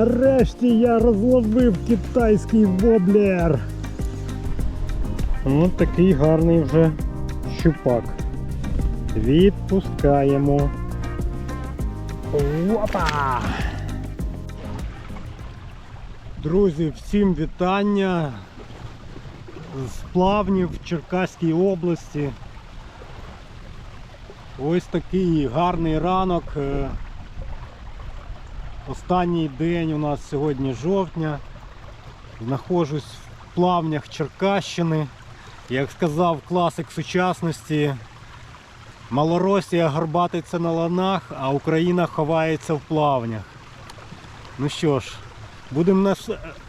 Нарешті я розловив китайський воблер. Ось такий гарний вже щупак. Відпускаємо. Опа! Друзі, всім вітання з плавнів в Черкаській області. Ось такий гарний ранок. Е, Останній день у нас сьогодні жовтня. Знаходжусь в плавнях Черкащини. Як сказав класик сучасності, Малоросія горбатиться на ланах, а Україна ховається в плавнях. Ну що ж, нас...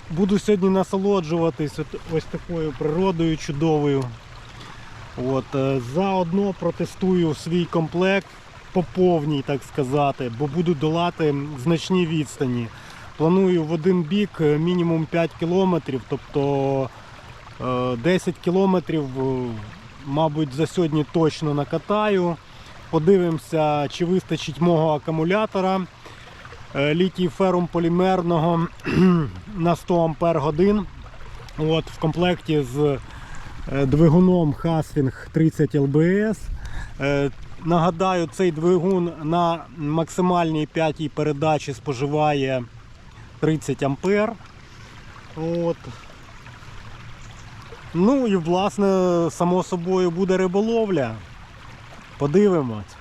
буду сьогодні насолоджуватись ось такою природою чудовою. От, е, заодно протестую свій комплект по повній, так сказати, бо буду долати значні відстані. Планую в один бік е, мінімум 5 кілометрів, тобто е, 10 кілометрів, е, мабуть, за сьогодні точно накатаю. Подивимося, чи вистачить мого акумулятора е, літій ферум полімерного на 100 Ампер годин. От, в комплекті з е, двигуном Haswing 30 LBS. Нагадаю, цей двигун на максимальній п'ятій передачі споживає 30 ампер. От. Ну і власне, само собою буде риболовля. Подивимось.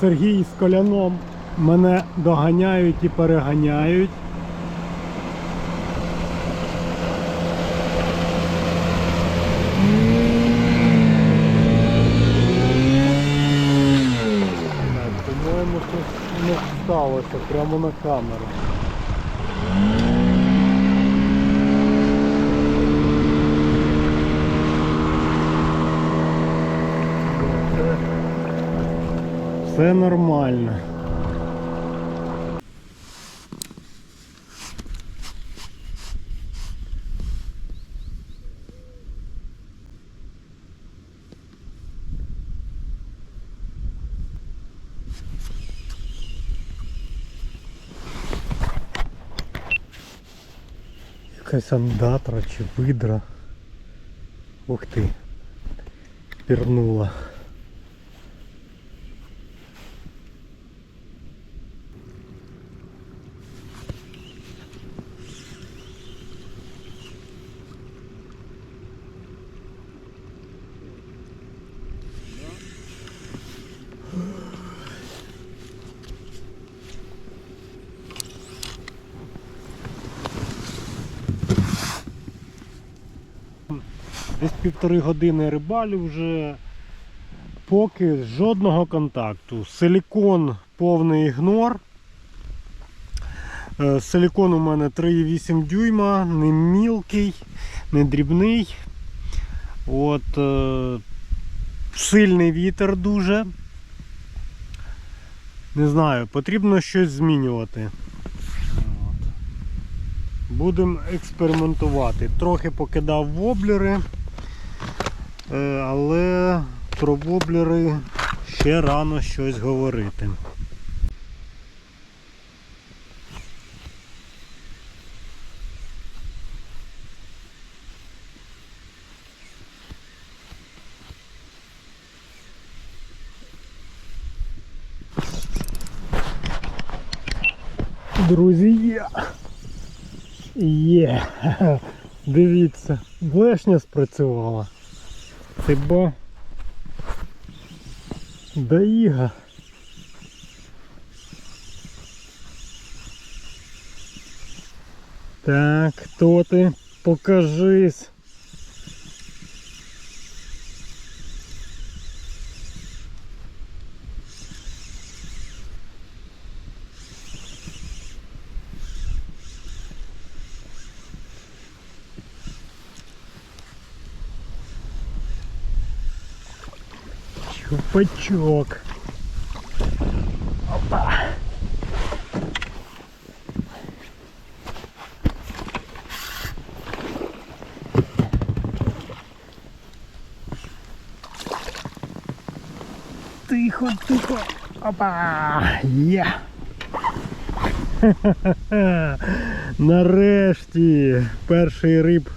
Сергій з коляном мене доганяють і переганяють. Так, По-моєму, щось не сталося прямо на камеру. Все- Все нормально. Якась андатра чи видра. Ух ти. Пірнула. Десь півтори години рибалю вже поки жодного контакту. Силікон повний ігнор. Е, Силікон у мене 3,8 дюйма, не мілкий, не дрібний. От, е, сильний вітер дуже. Не знаю, потрібно щось змінювати. Будемо експериментувати. Трохи покидав воблери, але про воблери ще рано щось говорити. Друзі, є. Є. Дивіться, блешня спрацювала. Ти бо. Даїга. Так, хто ти? Покажись. Чупачок. Опа. Тихо, тихо. Опа! Є! Нарешті перший риб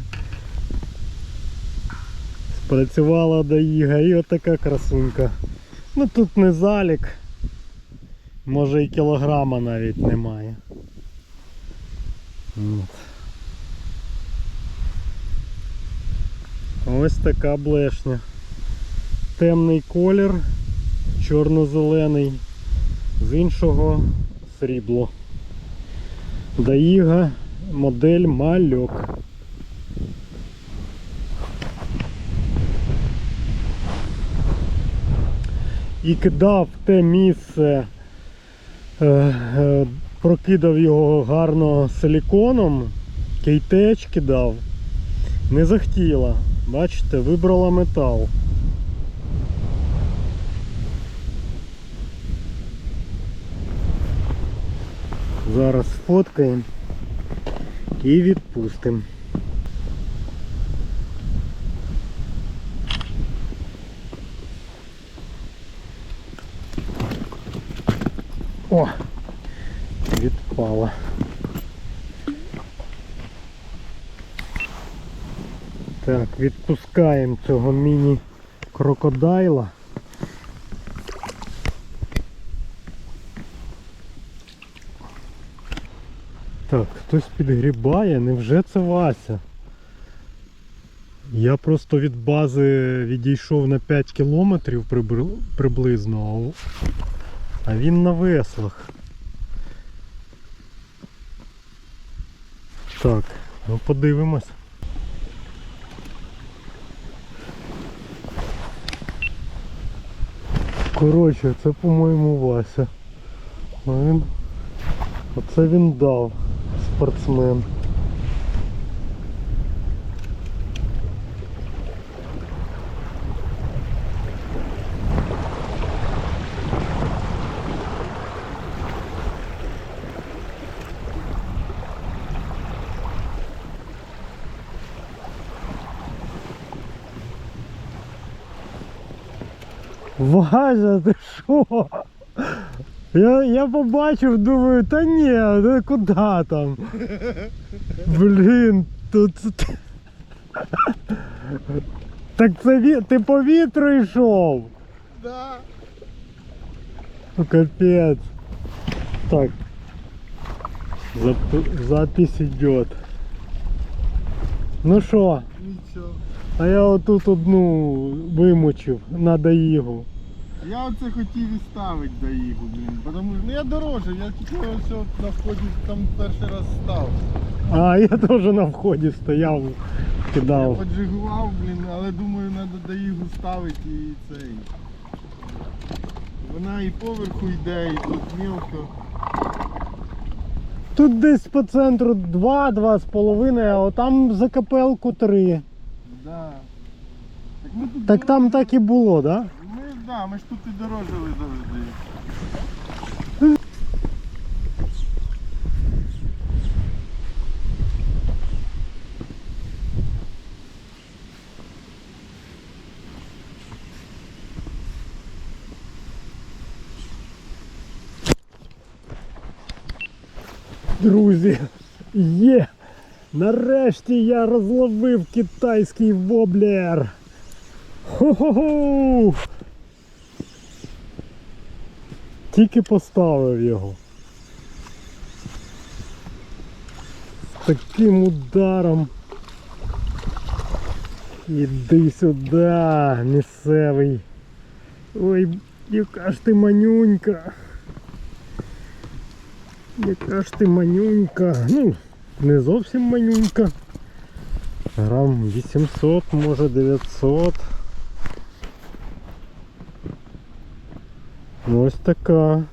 спрацювала доїга і отака красунка. Ну тут не залік. Може і кілограма навіть немає. От. Ось така блешня. Темний колір, чорно-зелений, з іншого срібло. Даїга, модель мальок. І кидав те місце, е, е, прокидав його гарно силіконом, кейтеч кидав, не захотіла. Бачите, вибрала метал. Зараз сфоткаємо і відпустимо. О! Відпала. Так, відпускаємо цього міні-крокодайла. Так, хтось підгрібає, невже це Вася? Я просто від бази відійшов на 5 кілометрів приблизно, а він на веслах. Так, ну подивимось. Коротше, це по-моєму Вася. Він... Оце він дав спортсмен. Вася, ти що? Я, я побачив, думаю, та ні, ну куди там? Блін, тут. Так це ти по вітру йшов. Да. Ну, Капець. Так. Зап... Запись идет. Ну що, Нічого. а я отут одну вимочив на доїгу. Я оце хотів і ставити до Ігу, блін. Потому що ну я дороже, я тільки ось на вході там перший раз став. А, я теж на вході стояв, Я кидав. поджигував, блін, але думаю, треба до Ігу ставити і цей. Вона і поверху йде, і тут мілко. Тут десь по центру 2, 2,5, а там за капелку 3. Да. Так, ми тут Так там так і було, да? Да, ми ж тут і дорожили завжди. Друзі, є! Нарешті я розловив китайський воблер. Хо-хо-хо! Тільки поставив його. Таким ударом. Іди сюди, місцевий. Ой, яка ж ти манюнька. Яка ж ти манюнька. Ну, не зовсім манюнька. Грам 800, може 900. Ось така.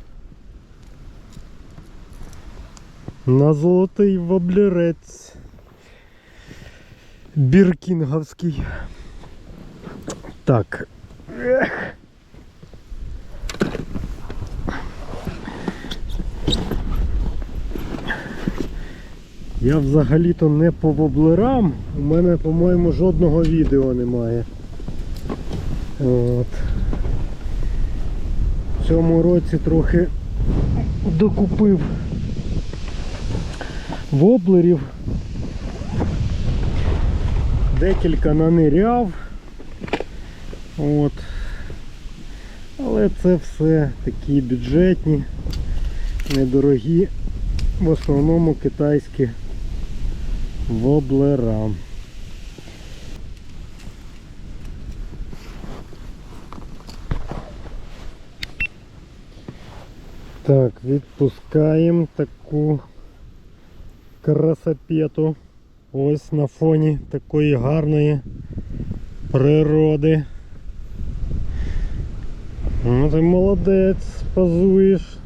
На золотий воблерець. Біркінговський. Так. Ех. Я взагалі-то не по воблерам. У мене, по-моєму, жодного відео немає. От. В цьому році трохи докупив воблерів. Декілька наниряв. От. Але це все такі бюджетні, недорогі, в основному китайські воблера. Так, відпускаємо таку красопету. Ось на фоні такої гарної природи. Ну ти молодець, позуєш.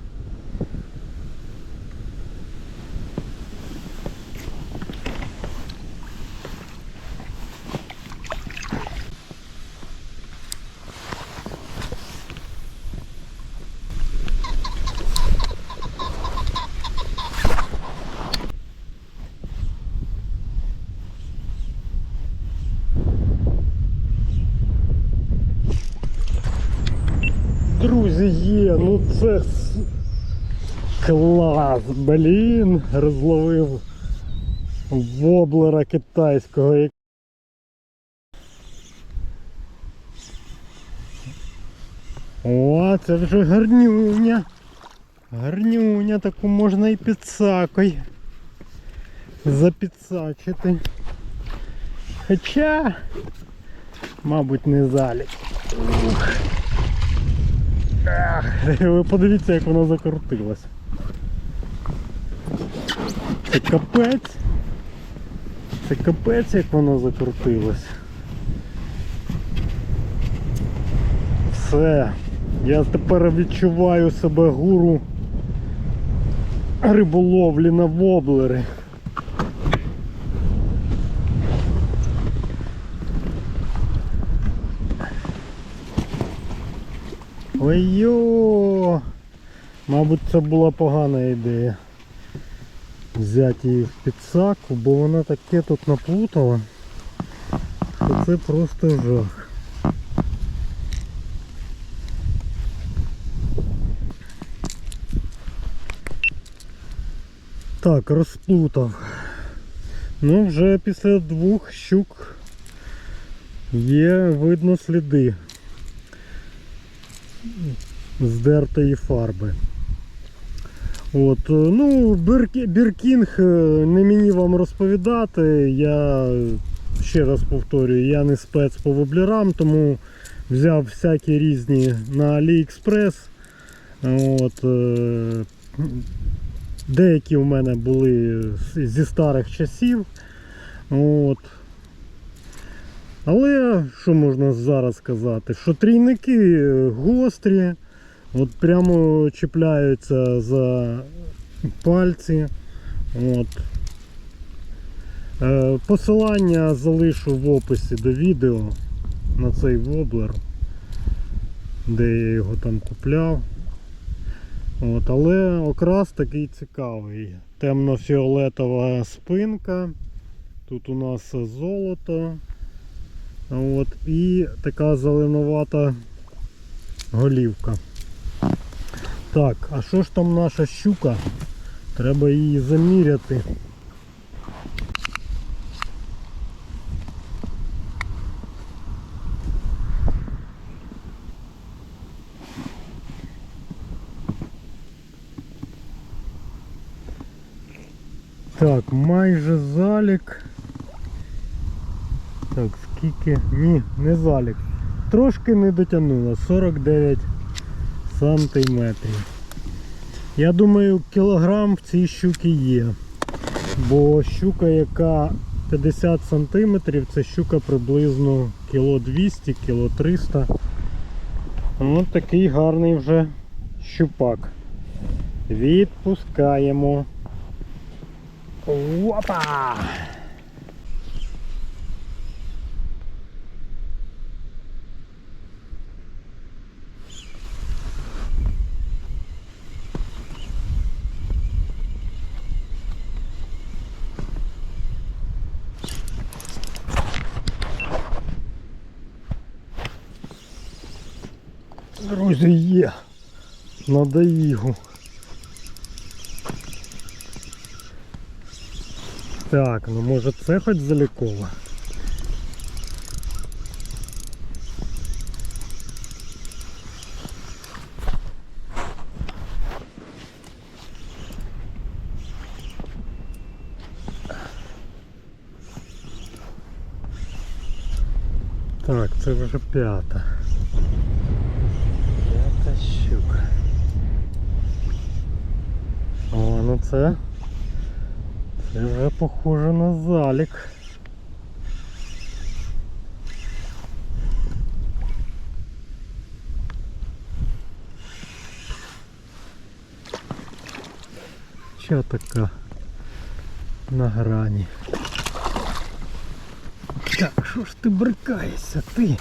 Друзі, є, ну це клас, блін, розловив воблера китайського. О, це вже гарнюня. Гарнюня, таку можна і підсакой запідсачити. Хоча, мабуть, не залік. Ах, ви подивіться, як воно закрутилось. Це капець. Це капець, як воно закрутилось. Все. Я тепер відчуваю себе гуру риболовлі на воблери. Ой-йо! Мабуть, це була погана ідея. Взяти її в підсаку, бо вона таке тут наплутала. Що це просто жах. Так, розплутав. Ну, вже після двох щук є видно сліди здертої фарби. От, е, ну, Біркінг е, не мені вам розповідати. Я ще раз повторюю, я не спец по воблерам, тому взяв всякі різні на AliExpress. От, е, деякі у мене були зі старих часів. От. Але що можна зараз сказати? Що трійники е, гострі, от прямо чіпляються за пальці. От. Е, Посилання залишу в описі до відео на цей воблер, де я його там купляв. От, але окрас такий цікавий. Темно-фіолетова спинка. Тут у нас золото. От, і така зеленувата голівка. Так, а що ж там наша щука? Треба її заміряти. Так, майже залік. Так, скільки? Ні, не залік. Трошки не дотягнуло, 49 сантиметрів. Я думаю, кілограм в цій щуці є. Бо щука, яка 50 сантиметрів, це щука приблизно кіло 200, кіло 300. Ось такий гарний вже щупак. Відпускаємо. Опа! Друзі, є. На доїгу. Так, ну може це хоч заліково? Так, це вже. П'ята щука. О, ну це. Це вже похоже на залік. Що така на грані? Так, що ж ти брикаєшся, ти?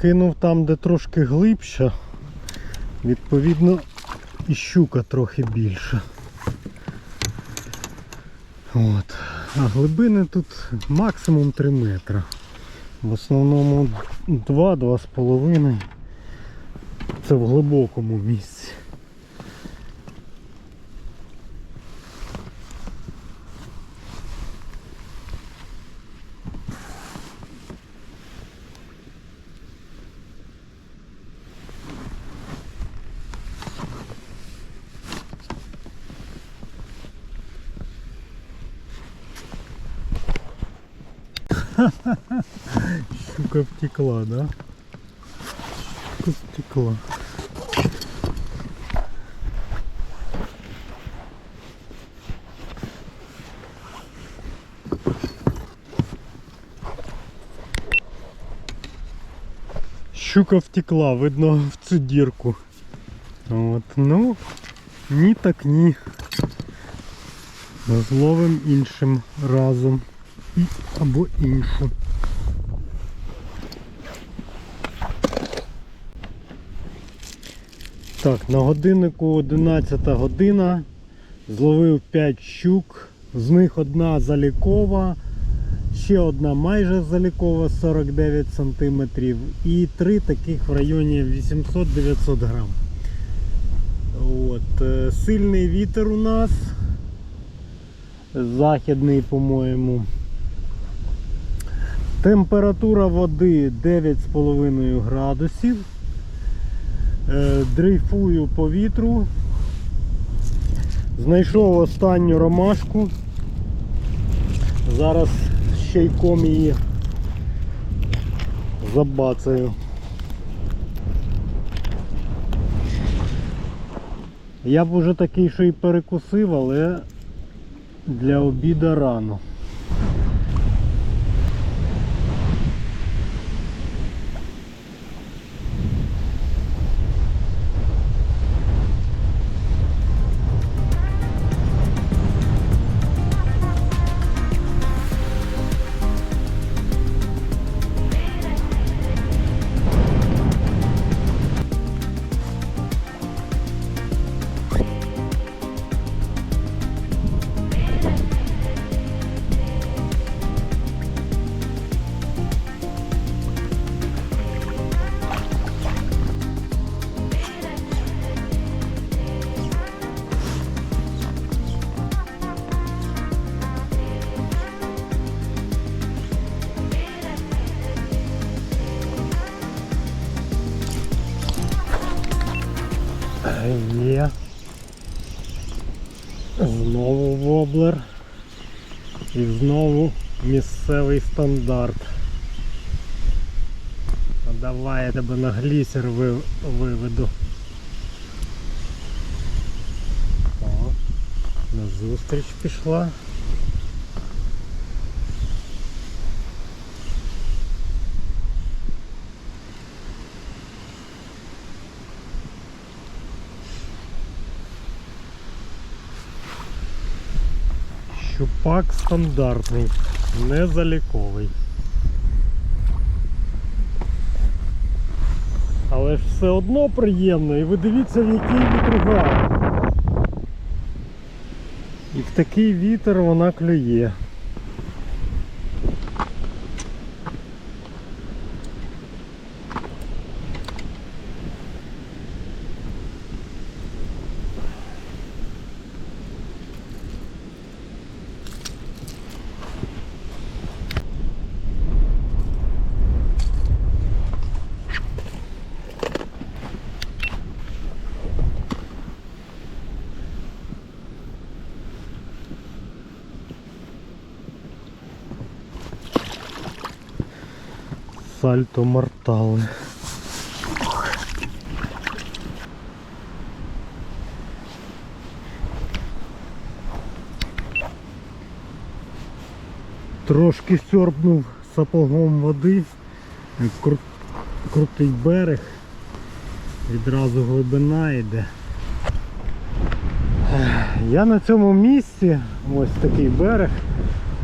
Кинув там, де трошки глибше. Відповідно, і щука трохи більша. От. А глибини тут максимум 3 метри. В основному 2-2,5. Це в глибокому місці. Щука втекла, да? Щука втекла. Щука втекла, видно в цю дірку. От, ну, ні так ні. Зловим іншим разом. Або іншу. Так, на годиннику 11 година. Зловив 5 щук, з них одна залікова, ще одна майже залікова 49 см і три таких в районі 800-900 грам. От, е, сильний вітер у нас. Західний, по-моєму. Температура води 9,5 градусів. Е, Дрейфую по вітру. Знайшов останню ромашку. Зараз ще й ком її забацаю. Я б уже такий, що і перекусив, але для обіда рано. Знову місцевий стандарт. Давай я тебе на глісер ви- виведу. О, на зустріч пішла. Щупак стандартний, не заліковий. Але ж все одно приємно, і ви дивіться, в який вітругар. І в такий вітер вона клює. Сальто мортали. Трошки сьорбнув сапогом води. Кру- Крутий берег. Відразу глибина йде. Я на цьому місці, ось такий берег.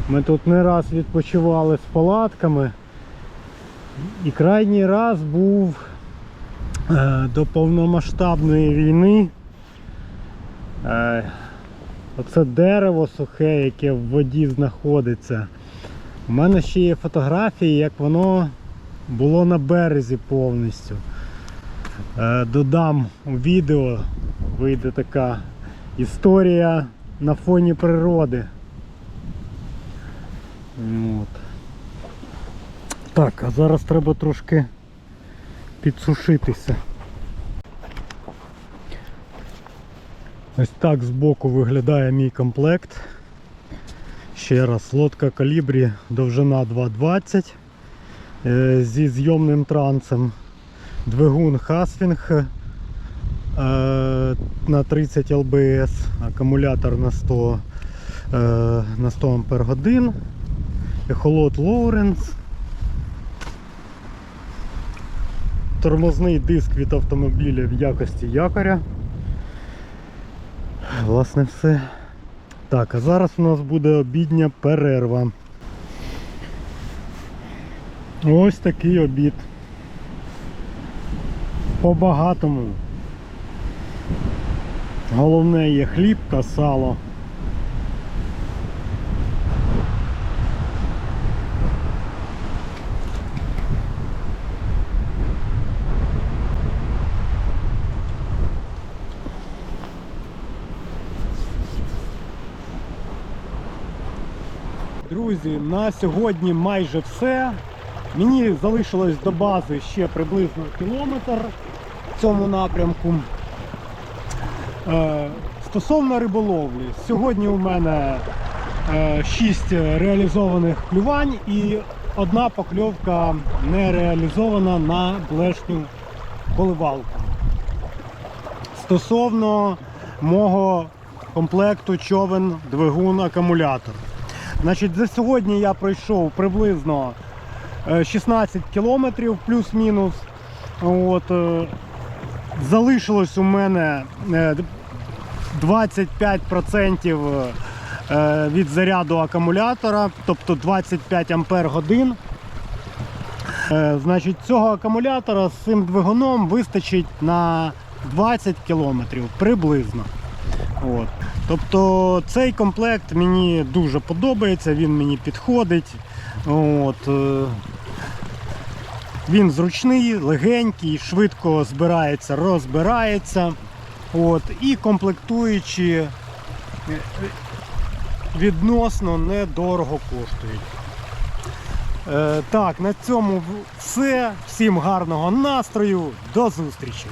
Ми тут не раз відпочивали з палатками. І крайній раз був е, до повномасштабної війни. Е, оце дерево сухе, яке в воді знаходиться. У мене ще є фотографії, як воно було на березі повністю. Е, додам у відео, вийде така історія на фоні природи. От. Так, а зараз треба трошки підсушитися. Ось так збоку виглядає мій комплект. Ще раз, лодка калібрі, довжина 2,20 е, зі зйомним трансом. Двигун Хасфінг е, на 30 ЛБС, акумулятор на 100, е, на 100 Ампер годин, ехолот Лоуренс, тормозний диск від автомобіля в якості якоря. Власне все. Так, а зараз у нас буде обідня перерва. Ось такий обід. По-багатому. Головне є хліб та сало. Друзі, на сьогодні майже все. Мені залишилось до бази ще приблизно кілометр в цьому напрямку. Е, стосовно риболовлі, сьогодні у мене 6 реалізованих клювань і одна покльовка не реалізована на блешню коливалку. Стосовно мого комплекту човен, двигун, акумулятор. Значить, за сьогодні я пройшов приблизно е, 16 кілометрів плюс-мінус. От, е, залишилось у мене е, 25% е, від заряду акумулятора, тобто 25 ампер годин. Е, Значить, цього акумулятора з цим двигуном вистачить на 20 кілометрів приблизно. От. Тобто цей комплект мені дуже подобається, він мені підходить. От. е, Він зручний, легенький, швидко збирається, розбирається. От. І комплектуючі е, е, відносно недорого коштують. Е, так, на цьому все. Всім гарного настрою. До зустрічі!